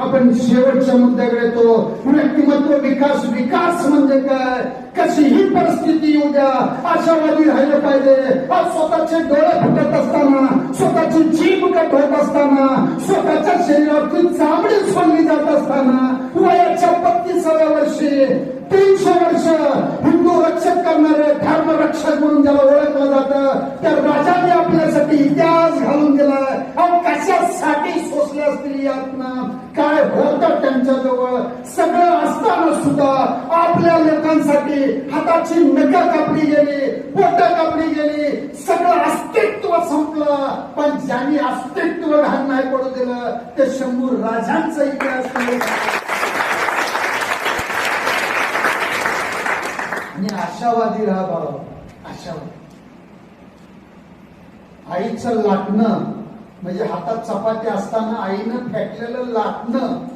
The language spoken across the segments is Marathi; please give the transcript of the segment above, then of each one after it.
आपण शेवटच्या मुद्द्याकडे येतो. व्यक्तिमत्व विकास विकास म्हणजे काय? कशीही परिस्थिती येऊ द्या आशावादी राहिलं पाहिजे? आज स्वतःचे डोळे फुटत असताना स्वतःची जीभ कट होत असताना स्वतःच्या शरीरातून चामडी सोडली जात असताना वयाच्या पत्तीसाव्या वर्षी तीनशे वर्ष हिंदू रक्षक करणारे धर्म रक्षक म्हणून ज्याला ओळखलं जातं त्या राजाने आपल्यासाठी इतिहास घालून दिला कशासाठी सोसल्या असतील आत्मा. काय होत त्यांच्या जवळ सगळं असताना सुद्धा आपल्या लोकांसाठी हाताची नका कापली गेली पोट कापली गेली. सगळं अस्तित्व संपलं. पण ज्यांनी अस्तित्व घाण नाही पडू दिलं ते शंभू राजांचा इतिहास आणि आशावादी राहा बाबा आशावादी. आईचं लाटणं म्हणजे हातात चपाती असताना आईनं फेकलेलं लाटणं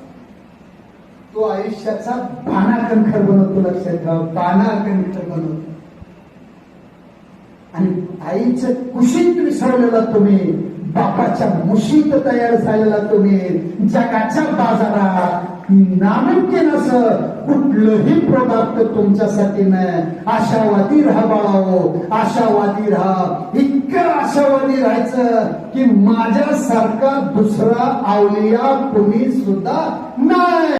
तो आयुष्याचा पानाकंखर बनवतो लक्षात ठेवा पानाकंखर बनवतो. आणि आईचं कुशीत विसरलेला तुम्ही. बापाच्या मुशीत तयार झालेला तुम्ही. जगाच्या बाजारात नामुमकिन असं कुठलंही प्रोडक्ट तुमच्यासाठी नाही. आशावादी राहा बाळाओ. आशावादी राहा. इतकं आशावादी राहायचं की माझ्यासारखा दुसरा आवलिया तुम्ही सुद्धा नाही.